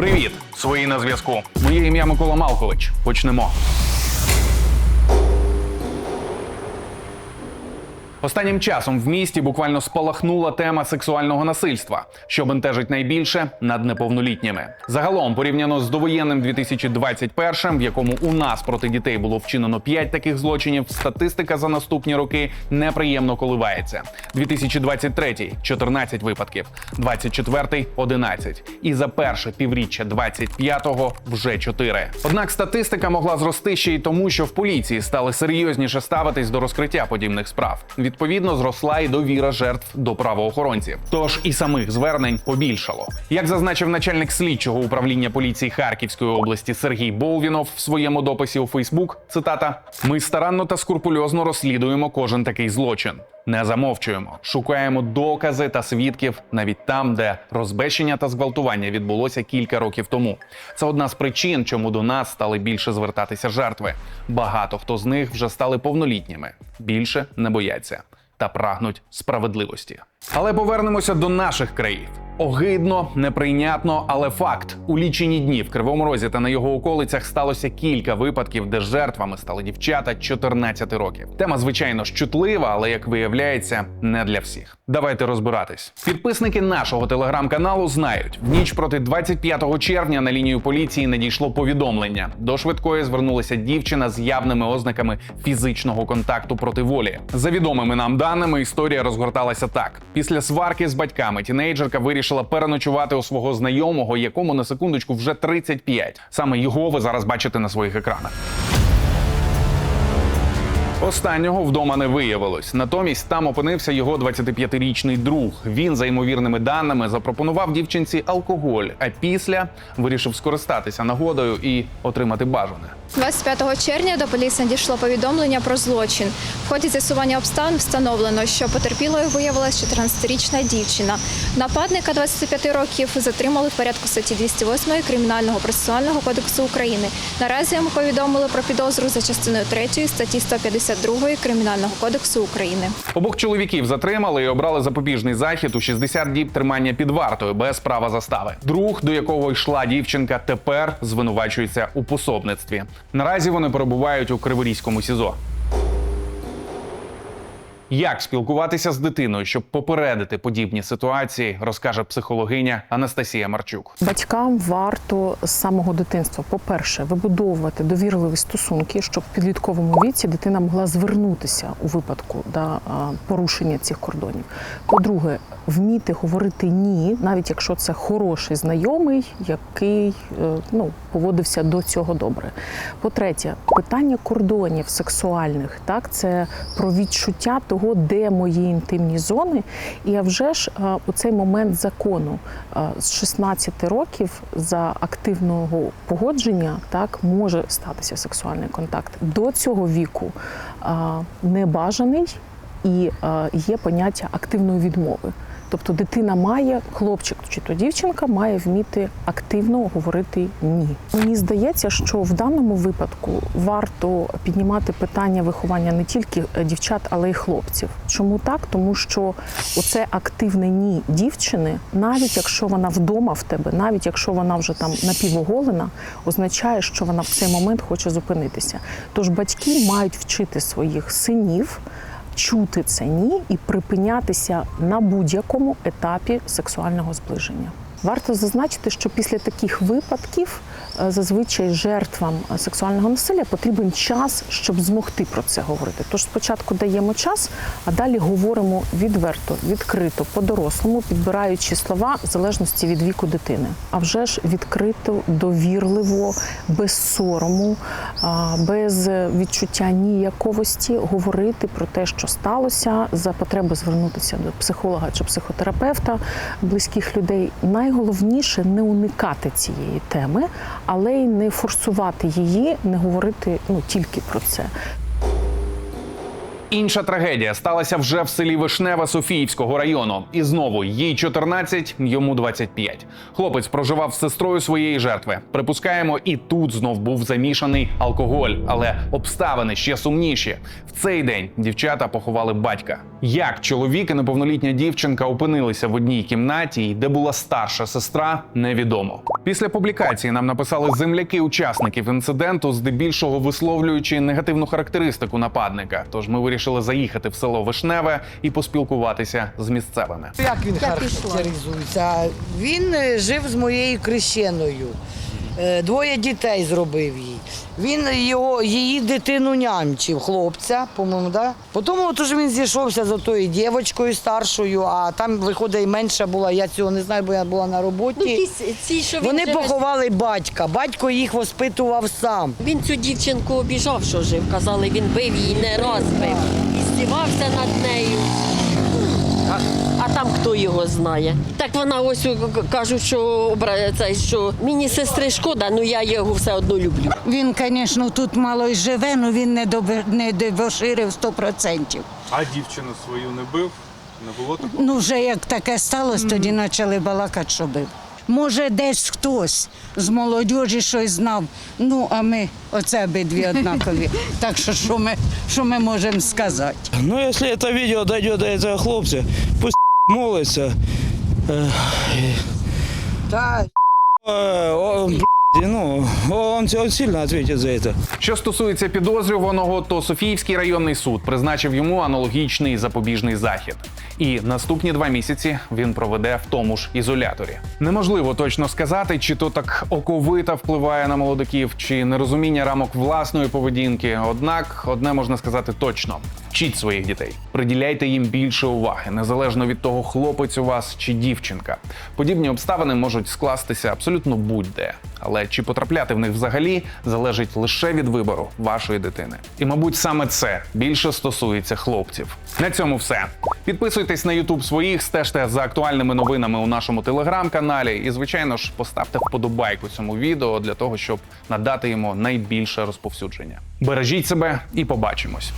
Привіт! Свої на зв'язку. Моє ім'я Микола Малкович. Почнемо. Останнім часом в місті буквально спалахнула тема сексуального насильства, що бентежить найбільше над неповнолітніми. Загалом, порівняно з довоєнним 2021, в якому у нас проти дітей було вчинено 5 таких злочинів, статистика за наступні роки неприємно коливається. 2023 – 14 випадків, 24 – 11. І за перше півріччя 25-го вже 4. Однак статистика могла зрости ще й тому, що в поліції стали серйозніше ставитись до розкриття подібних справ. Відповідно, зросла і довіра жертв до правоохоронців. Тож і самих звернень побільшало. Як зазначив начальник слідчого управління поліції Харківської області Сергій Болвінов в своєму дописі у Фейсбук, цитата: Ми старанно та скрупульозно розслідуємо кожен такий злочин. Не замовчуємо, шукаємо докази та свідків навіть там, де розбещення та зґвалтування відбулося кілька років тому. Це одна з причин, чому до нас стали більше звертатися жертви. Багато хто з них вже стали повнолітніми, більше не бояться та прагнуть справедливості. Але повернемося до наших країв. Огидно, неприйнятно, але факт: у лічені дні в Кривому Розі та на його околицях сталося кілька випадків, де жертвами стали дівчата 14 років. Тема, звичайно, ж чутлива, але як виявляється, не для всіх. Давайте розбиратись. Підписники нашого телеграм-каналу знають, в ніч проти 25 червня на лінію поліції надійшло повідомлення. До швидкої звернулася дівчина з явними ознаками фізичного контакту проти волі. За відомими нам даними, історія розгорталася так: після сварки з батьками тінейджерка вирішила переночувати у свого знайомого, якому на секундочку вже 35. Саме його ви зараз бачите на своїх екранах. Останнього вдома не виявилось. Натомість там опинився його 25-річний друг. Він, за ймовірними даними, запропонував дівчинці алкоголь, а після вирішив скористатися нагодою і отримати бажане. 25 червня до поліції надійшло повідомлення про злочин. В ході з'ясування обставин встановлено, що потерпілою виявилася 14-річна дівчина. Нападника 25 років затримали в порядку статті 208 Кримінального процесуального кодексу України. Наразі йому повідомили про підозру за частиною 3 статті 152 Кримінального кодексу України. Обох чоловіків затримали і обрали запобіжний захід у 60 діб тримання під вартою без права застави. Друг, до якого йшла дівчинка, тепер звинувачується у пособництві. Наразі вони перебувають у Криворізькому СІЗО. Як спілкуватися з дитиною, щоб попередити подібні ситуації, розкаже психологиня Анастасія Марчук. Батькам варто з самого дитинства, по-перше, вибудовувати довірливі стосунки, щоб в підлітковому віці дитина могла звернутися у випадку да, порушення цих кордонів. По-друге, вміти говорити ні, навіть якщо це хороший знайомий, який е, ну, поводився до цього добре. По-третє, питання кордонів сексуальних, так, це про відчуття того, де мої інтимні зони. І а вже ж е, у цей момент закону е, з 16 років за активного погодження так може статися сексуальний контакт. До цього віку е, небажаний і є поняття активної відмови. Тобто дитина має, хлопчик чи то дівчинка має вміти активно говорити ні. Мені здається, що в даному випадку варто піднімати питання виховання не тільки е, дівчат, але й хлопців. Чому так? Тому що оце активне ні дівчини, навіть якщо вона вдома в тебе, навіть якщо вона вже там напівоголена, означає, що вона в цей момент хоче зупинитися. Тож батьки мають вчити своїх синів чути це ні і припинятися на будь-якому етапі сексуального зближення. Варто зазначити, що після таких випадків зазвичай жертвам е, сексуального насилля потрібен час, щоб змогти про це говорити. Тож спочатку даємо час, а далі говоримо відверто, відкрито, по-дорослому, підбираючи слова в залежності від віку дитини. А вже ж відкрито, довірливо, без сорому, без відчуття ніяковості говорити про те, що сталося, за потреби звернутися до психолога чи психотерапевта, близьких людей. Найголовніше не уникати цієї теми, але й не форсувати її, не говорити ну тільки про це. Інша трагедія сталася вже в селі Вишневе Софіївського району. І знову їй 14, йому 25. Хлопець проживав з сестрою своєї жертви. Припускаємо, і тут знов був замішаний алкоголь, але обставини ще сумніші. В цей день дівчата поховали батька. Як чоловік і неповнолітня дівчинка опинилися в одній кімнаті, і де була старша сестра, невідомо. Після публікації нам написали земляки учасників інциденту, здебільшого висловлюючи негативну характеристику нападника. Тож ми вирішили заїхати в село Вишневе і поспілкуватися з місцевими. Як він характеризується? Він е, жив з моєю крещеною. Е, Двоє дітей зробив їй. Він його, її дитину нянчив, хлопця, по-моєму, да? Потім от уже він зійшовся з тою дівчинкою старшою, а там, виходить, менша була, я цього не знаю, бо я була на Ну, роботі. ті, ці, що він Вони живе, поховали батька. Батько їх воспитував сам. Він цю дівчинку обіжав, що жив. Казали, він бив її не раз бив. І здівався над нею. А, там хто його знає. Так вона ось о, кажуть, що обрається, це, що мені сестри шкода, але я його все одно люблю. Він, звісно, тут мало й живе, але він не, доширив не дебоширив 100%. А дівчину свою не бив? Не було такого? Ну, вже як таке сталося, тоді почали балакати, що бив. Може, десь хтось з молодіжі щось знав. Ну, а ми оце обидві однакові. Так що що ми, що ми можемо сказати? Ну, если это видео дойдет до этого хлопца, пусть молится. Э, Так. э, он, блядь, ну, он, он сильно ответит за это. Що стосується підозрюваного, то Софіївський районний суд призначив йому аналогічний запобіжний захід. І наступні два місяці він проведе в тому ж ізоляторі. Неможливо точно сказати, чи то так оковита впливає на молодиків, чи нерозуміння рамок власної поведінки. Однак одне можна сказати точно: вчіть своїх дітей, приділяйте їм більше уваги, незалежно від того, хлопець у вас чи дівчинка. Подібні обставини можуть скластися абсолютно будь-де. Але чи потрапляти в них взагалі залежить лише від вибору вашої дитини. І, мабуть, саме це більше стосується хлопців. На цьому все. Підписуйтесь на YouTube своїх, стежте за актуальними новинами у нашому телеграм-каналі. І, звичайно ж, поставте вподобайку цьому відео для того, щоб надати йому найбільше розповсюдження. Бережіть себе і побачимось.